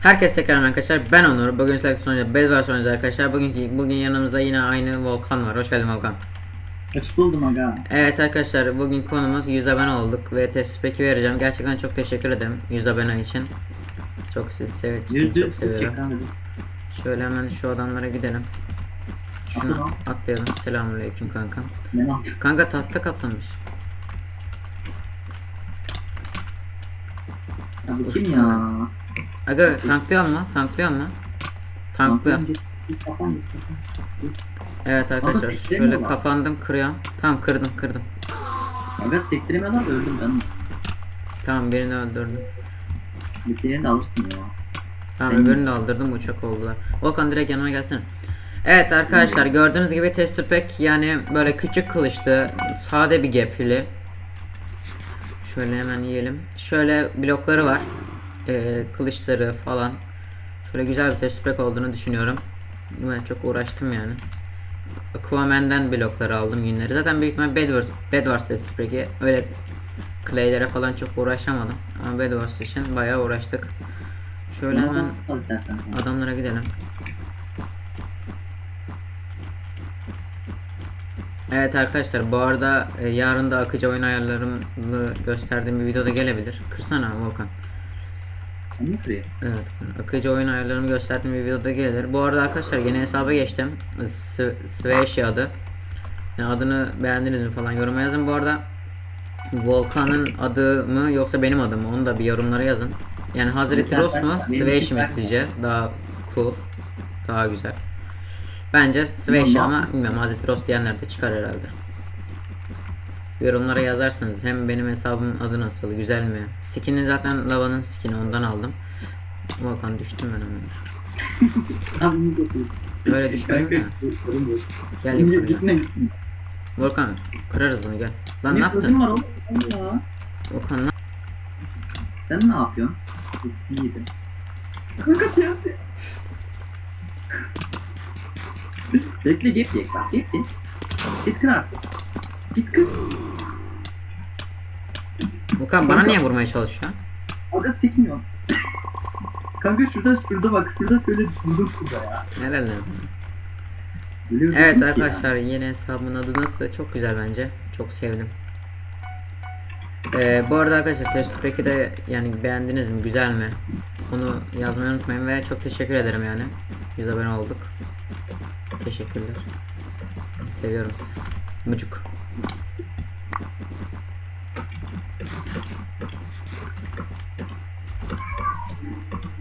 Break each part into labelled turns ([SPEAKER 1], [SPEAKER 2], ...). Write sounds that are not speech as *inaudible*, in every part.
[SPEAKER 1] Herkese tekrar arkadaşlar ben Onur. Bugün sizlerle sonucu Bedwars oynuyoruz arkadaşlar. Bugünkü bugün yanımızda yine aynı Volkan var. Hoş geldin Volkan.
[SPEAKER 2] Hoş buldum aga.
[SPEAKER 1] Evet arkadaşlar bugün konumuz 100 abone olduk ve test peki vereceğim. Gerçekten çok teşekkür ederim 100 abone için. Çok sizi sev sizi
[SPEAKER 2] Yüzde
[SPEAKER 1] çok seviyorum. Şöyle hemen şu adamlara gidelim. Şunu atlayalım. Selamünaleyküm kanka. Kanka tahta kaplamış.
[SPEAKER 2] Ya kim ya?
[SPEAKER 1] Aga tanklıyor mu? Tanklıyor mu? Tanklıyor. Evet arkadaşlar
[SPEAKER 2] beklemiyorlar.
[SPEAKER 1] kapandım kırıyorum. Tamam kırdım kırdım.
[SPEAKER 2] Aga sektiremiyorlar da öldüm ben.
[SPEAKER 1] Tamam birini öldürdüm.
[SPEAKER 2] Bitirini de alırsın ya.
[SPEAKER 1] Tamam
[SPEAKER 2] Ben-
[SPEAKER 1] öbürünü de aldırdım uçak oldular. Volkan direkt yanıma gelsene. Evet arkadaşlar gördüğünüz gibi tester pack yani böyle küçük kılıçlı sade bir gepli. Şöyle hemen yiyelim. Şöyle blokları var. Ee, kılıçları falan. Şöyle güzel bir tester pack olduğunu düşünüyorum. Ben çok uğraştım yani. Aquaman'den blokları aldım yünleri. Zaten büyük ihtimal Bedwars, Bedwars tester pack'i öyle Clay'lere falan çok uğraşamadım. Ama Bedwars için bayağı uğraştık. Şöyle hemen. Adamlara gidelim. Evet arkadaşlar bu arada e, yarın da akıcı oyun ayarlarımı gösterdiğim bir video da gelebilir. Kırsana Volkan. Evet akıcı oyun ayarlarımı gösterdiğim bir video da gelir. Bu arada arkadaşlar yeni hesaba geçtim. Sveşi adı. Yani adını beğendiniz mi falan yoruma yazın. Bu arada Volkan'ın adı mı yoksa benim adım mı onu da bir yorumlara yazın. Yani Hazreti Ross mu Sveşi mi sizce? Daha cool. Daha güzel. Bence
[SPEAKER 2] Tamam.
[SPEAKER 1] ama bilmiyorum Hazreti Ross diyenler de çıkar herhalde. Yorumlara yazarsınız. Hem benim hesabımın adı nasıl, güzel mi? Skin'i zaten Lava'nın skin'i ondan aldım. Volkan düştüm ben hemen.
[SPEAKER 2] Abi bunu götür.
[SPEAKER 1] Öyle düşmedim ya. Gel yukarıya. Volkan kırarız bunu gel. Lan ne
[SPEAKER 2] Ne
[SPEAKER 1] yaptın?
[SPEAKER 2] var? Ya.
[SPEAKER 1] Volkan ne
[SPEAKER 2] Sen ne yapıyorsun? İyiydi. Kanka piyasi. Bekle git git bak git git. Git kır
[SPEAKER 1] Volkan bana niye vurmaya çalışıyor?
[SPEAKER 2] Aga sikmiyor. Kanka şurada şurada bak şurada şöyle şurada şurada ya.
[SPEAKER 1] Helal lan.
[SPEAKER 2] Biliyorsun
[SPEAKER 1] Evet
[SPEAKER 2] ki
[SPEAKER 1] arkadaşlar yeni hesabımın adı nasıl? Çok güzel bence. Çok sevdim. Ee, bu arada arkadaşlar test pack'i de yani beğendiniz mi? Güzel mi? Onu yazmayı unutmayın ve çok teşekkür ederim yani. 100 abone olduk. Teşekkürler. Seviyorum sizi. Mucuk.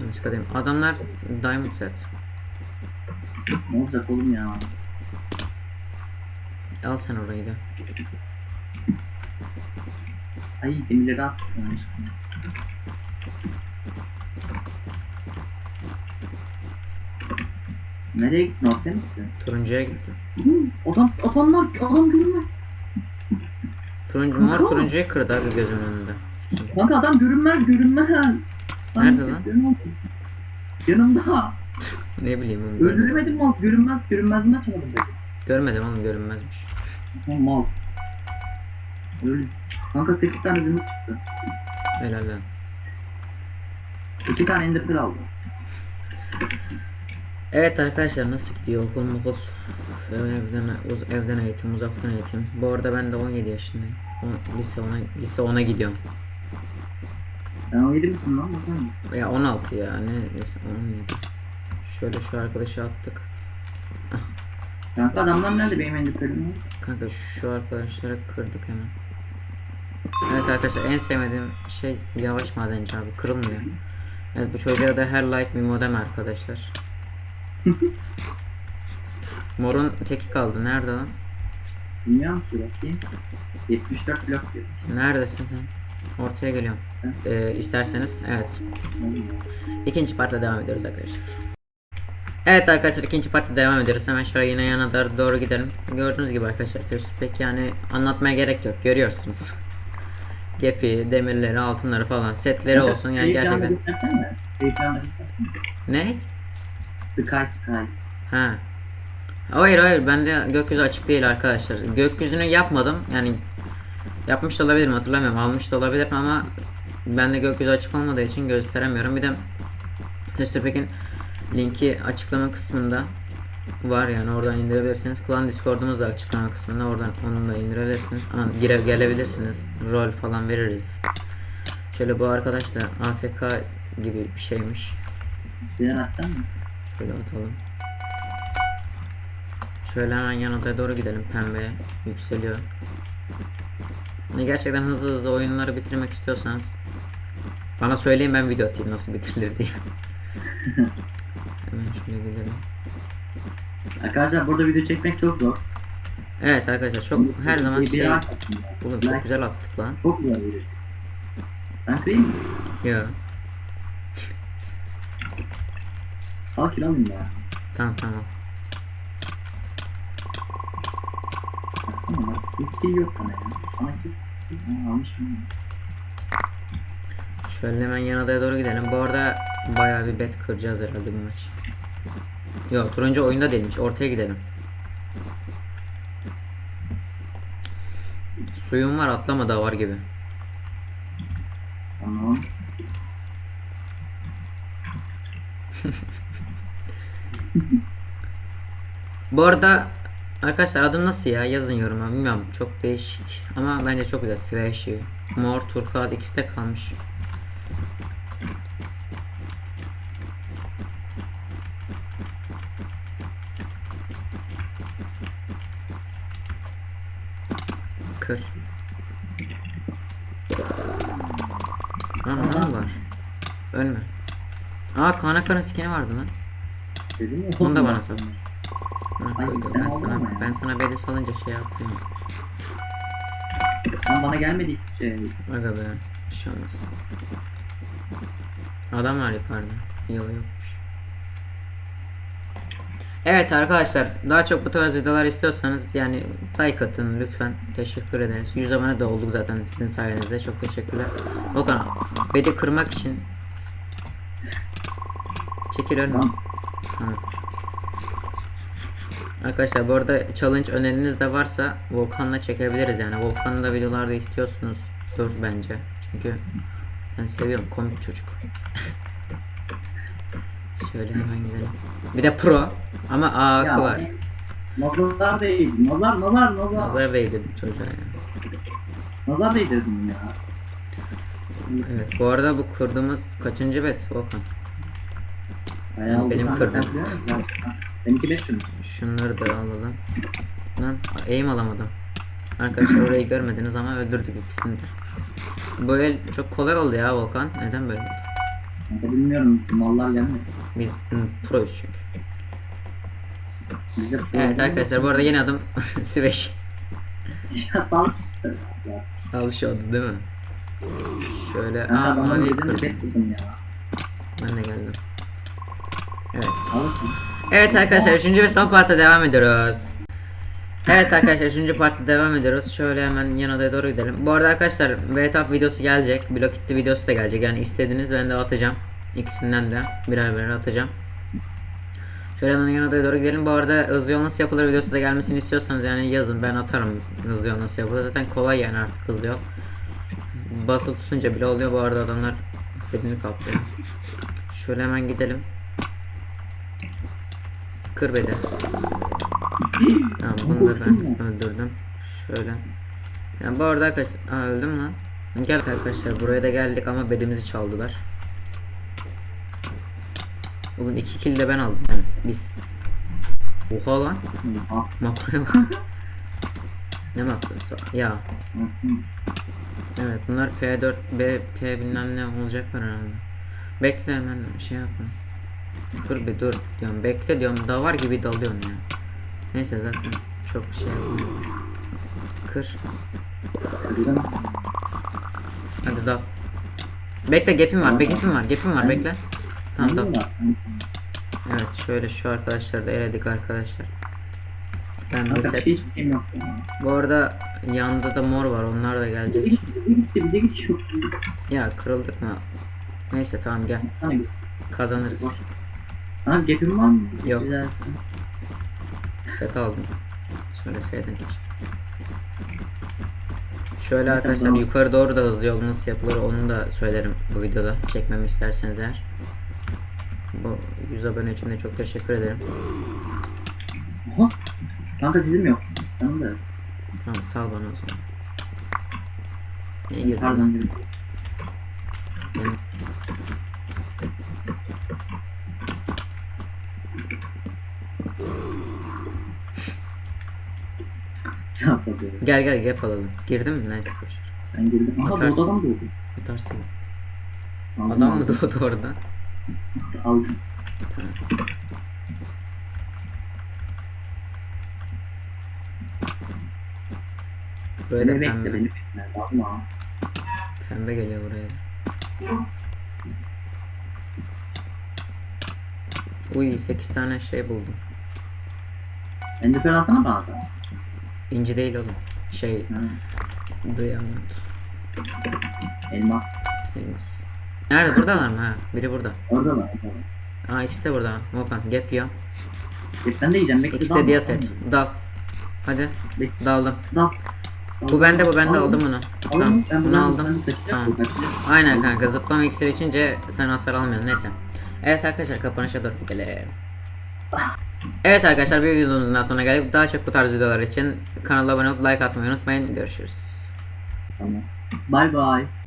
[SPEAKER 1] Yanlış kadayım. Adamlar diamond set.
[SPEAKER 2] Ne olacak oğlum ya?
[SPEAKER 1] Al sen orayı da.
[SPEAKER 2] Ay demirleri at. Nereye gittin ortaya mı gittin?
[SPEAKER 1] Turuncuya gittim.
[SPEAKER 2] Hı, Adam, adamlar, adam görünmez.
[SPEAKER 1] Turuncu mor turuncuyu kırdı abi gözümün önünde. Sikeyim.
[SPEAKER 2] Kanka adam görünmez, görünmez. Lan,
[SPEAKER 1] Nerede lan?
[SPEAKER 2] görünmez. Yanımda. *laughs*
[SPEAKER 1] Ne bileyim oğlum görmedim.
[SPEAKER 2] Öldüremedim mal, görünmez, görünmezini açamadım dedi.
[SPEAKER 1] Görmedim oğlum görünmezmiş.
[SPEAKER 2] Lan mal. Öyle. Kanka 8 tane zümrüt çıktı.
[SPEAKER 1] Helal lan.
[SPEAKER 2] 2 tane ender pearl aldı.
[SPEAKER 1] Evet arkadaşlar nasıl gidiyor okul mukul? Evden, evden eğitim, uzaktan eğitim. Bu arada ben de 17 yaşındayım. On, lise 10'a lise 10'a gidiyorum.
[SPEAKER 2] Sen 17 misin lan? Bakalım.
[SPEAKER 1] Ya 16 ya ne lise 17. Şöyle şu arkadaşı attık.
[SPEAKER 2] Kanka adamlar nerede benim var?
[SPEAKER 1] Kanka şu arkadaşları kırdık hemen. Evet arkadaşlar en sevmediğim şey yavaş madenci abi kırılmıyor. Evet bu çocuğa da her like bir modem arkadaşlar. Morun teki kaldı. Nerede o?
[SPEAKER 2] Mı sürekli? 74 blok diyor.
[SPEAKER 1] Neredesin sen? Ortaya geliyorum. Ee, isterseniz evet. İkinci partta devam ediyoruz arkadaşlar. Evet arkadaşlar ikinci partta devam ediyoruz. Hemen şöyle yine yana doğru, doğru gidelim. Gördüğünüz gibi arkadaşlar ters pek yani anlatmaya gerek yok. Görüyorsunuz. *laughs* Gepi, demirleri, altınları falan setleri olsun yani gerçekten. Ne?
[SPEAKER 2] Sky Sky.
[SPEAKER 1] Ha. Hayır hayır bende gökyüzü açık değil arkadaşlar. Gökyüzünü yapmadım. Yani yapmış da olabilirim hatırlamıyorum. Almış da olabilirim ama bende gökyüzü açık olmadığı için gösteremiyorum. Bir de Testerpack'in linki açıklama kısmında var yani oradan indirebilirsiniz. Klan Discord'umuz da açıklama kısmında oradan onu da indirebilirsiniz. Ama gire gelebilirsiniz. Rol falan veririz. Şöyle bu arkadaş da AFK gibi bir şeymiş.
[SPEAKER 2] Atsan mı?
[SPEAKER 1] Şöyle atalım. Şöyle hemen yan odaya doğru gidelim pembeye. Yükseliyor. Hani gerçekten hızlı hızlı oyunları bitirmek istiyorsanız bana söyleyin ben video atayım nasıl bitirilir diye. *laughs* hemen şöyle gidelim.
[SPEAKER 2] Arkadaşlar burada video çekmek çok zor.
[SPEAKER 1] Evet arkadaşlar çok her zaman şey. Oğlum çok güzel attık lan.
[SPEAKER 2] Çok güzel video. Ben kırayım mı?
[SPEAKER 1] Yo
[SPEAKER 2] Kilo alayım ya.
[SPEAKER 1] tamam tamam.
[SPEAKER 2] Baksana bak. Şey yok sana ya. Sana.
[SPEAKER 1] Şöyle hemen yan odaya doğru gidelim. Bu arada bayağı bir bet kıracağız herhalde bu maç. Yok turuncu oyunda değilmiş. Ortaya gidelim. Suyum var atlama da var gibi.
[SPEAKER 2] Tamam. *laughs*
[SPEAKER 1] Bu arada arkadaşlar adım nasıl ya? Yazın yoruma. Bilmiyorum çok değişik ama bence çok güzel. Sveşi. Mor, turkuaz ikisi de kalmış. Kır. Lan onda mı var? Ölme. Aa Kanakan'ın skini vardı lan.
[SPEAKER 2] Dedim ya.
[SPEAKER 1] Onu da bana sat. Bana
[SPEAKER 2] ben
[SPEAKER 1] sana,
[SPEAKER 2] ama
[SPEAKER 1] ben sana bedi salınca şey yaptım.
[SPEAKER 2] Lan bana gelmedi hiçbir şey.
[SPEAKER 1] Aga be. Bir şey olmaz. Adam var yukarıda. Yok yokmuş. Evet arkadaşlar daha çok bu tarz videolar istiyorsanız yani like atın lütfen teşekkür ederiz 100 abone de olduk zaten sizin sayenizde çok teşekkürler Okan bedi kırmak için Çekil önüme Arkadaşlar bu arada challenge öneriniz de varsa Volkan'la çekebiliriz yani. Volkan'ı da videolarda istiyorsunuz. Dur bence. Çünkü ben seviyorum komik çocuk. Şöyle hemen gidelim. Bir de pro ama A hakkı var.
[SPEAKER 2] Nazar değil. Nazar nazar nazar.
[SPEAKER 1] Nazar değdirdim çocuğa ya.
[SPEAKER 2] Nazar değdirdim ya.
[SPEAKER 1] Evet bu arada bu kırdığımız kaçıncı bet Volkan?
[SPEAKER 2] Bayağı oldu
[SPEAKER 1] Benim
[SPEAKER 2] musun? Benimki 5 gün.
[SPEAKER 1] Şunları da alalım. Lan eğim alamadım. Arkadaşlar orayı görmediniz ama öldürdük ikisini de. Bu el çok kolay oldu ya Volkan. Neden böyle oldu?
[SPEAKER 2] Ben de bilmiyorum. Mallar gelmedi.
[SPEAKER 1] Biz hı, proyuz çünkü. Evet arkadaşlar bu arada yeni adım
[SPEAKER 2] ol.
[SPEAKER 1] Sağ şu adı değil mi? Şöyle
[SPEAKER 2] Ben
[SPEAKER 1] aa mavi kırdım. Ben de geldim. Evet. Evet arkadaşlar 3. ve son partta devam ediyoruz. Evet arkadaşlar 3. partta devam ediyoruz. Şöyle hemen yan odaya doğru gidelim. Bu arada arkadaşlar VTAP videosu gelecek. Block Kitty videosu da gelecek. Yani istediğiniz ben de atacağım. İkisinden de birer birer atacağım. Şöyle hemen yan odaya doğru gidelim. Bu arada hızlı yol nasıl yapılır videosu da gelmesini istiyorsanız yani yazın ben atarım hızlı yol nasıl yapılır. Zaten kolay yani artık hızlı yol. Basılı tutunca bile oluyor. Bu arada adamlar bedeni kaplıyor. Şöyle hemen gidelim. Kır beni. Tamam bunu da ben öldürdüm. Şöyle. Yani bu arada arkadaşlar Aa, öldüm lan. Gel arkadaşlar buraya da geldik ama bedimizi çaldılar. Oğlum iki kill de ben aldım yani biz. Oha lan.
[SPEAKER 2] Aha.
[SPEAKER 1] Makroya bak. *laughs* ne makrosu? Ya. Evet bunlar P4 B P bilmem ne olacaklar herhalde. Bekle hemen şey yapma. Dur bir dur diyorum. Bekle diyorum. Davar gibi dalıyorsun ya. Neyse zaten çok şey yapmıyorum. Kır.
[SPEAKER 2] Kırdım.
[SPEAKER 1] Hadi dal. Bekle gap'im var. Gap'im var. Gap'im var. Bekle. Tamam dal. Evet şöyle şu arkadaşları da eledik arkadaşlar. Ben bir set. Bu arada yanda da mor var. Onlar da gelecek. Ya kırıldık mı? Neyse tamam gel. Kazanırız.
[SPEAKER 2] Sana gap'in var mı?
[SPEAKER 1] Yok.
[SPEAKER 2] Güzel.
[SPEAKER 1] Set aldım. Söyleseydin hiç. Şöyle arkadaşlar yukarı doğru da hızlı yol nasıl yapılır onu da söylerim bu videoda. Çekmemi isterseniz eğer. Bu 100 abone için de çok teşekkür ederim.
[SPEAKER 2] Oha. Kanka sizin yok. Tamam da.
[SPEAKER 1] Tamam sal bana o zaman. Niye girdin lan?
[SPEAKER 2] dedim.
[SPEAKER 1] Benim-
[SPEAKER 2] Yapalım?
[SPEAKER 1] Gel gel gap alalım. Girdin mi? Boş. ver.
[SPEAKER 2] Ben girdim. Aha
[SPEAKER 1] Atarsın.
[SPEAKER 2] adam doğdu.
[SPEAKER 1] Atarsın.
[SPEAKER 2] Aldım,
[SPEAKER 1] Adam mı doğdu orada?
[SPEAKER 2] Aldım.
[SPEAKER 1] Tamam. Buraya da pembe.
[SPEAKER 2] beni. Alma.
[SPEAKER 1] Pembe geliyor buraya da. Uy 8 tane şey buldum.
[SPEAKER 2] Atsana bana da.
[SPEAKER 1] İnci değil oğlum. Şey Diamond.
[SPEAKER 2] elma.
[SPEAKER 1] Elmas. Nerede? Buradalar mı? Ha, biri burada.
[SPEAKER 2] Orada var.
[SPEAKER 1] Aa ikisi de burada. Volkan gap yiyor.
[SPEAKER 2] E, de yiyeceğim. Bekle.
[SPEAKER 1] İkisi de diaset. Dal. Hadi.
[SPEAKER 2] Bekle.
[SPEAKER 1] Daldım.
[SPEAKER 2] Dal.
[SPEAKER 1] Bu bende bu bende
[SPEAKER 2] Al.
[SPEAKER 1] aldım Tamam.
[SPEAKER 2] onu, ben
[SPEAKER 1] Bunu aldım. Tamam. Aynen kanka zıplama iksiri içince sen hasar almıyorsun neyse. Evet arkadaşlar kapanışa doğru gidelim. Evet arkadaşlar bir videomuzun daha sonuna geldik. Daha çok bu tarz videolar için kanala abone olup like atmayı unutmayın. Görüşürüz.
[SPEAKER 2] Tamam. Bye bye.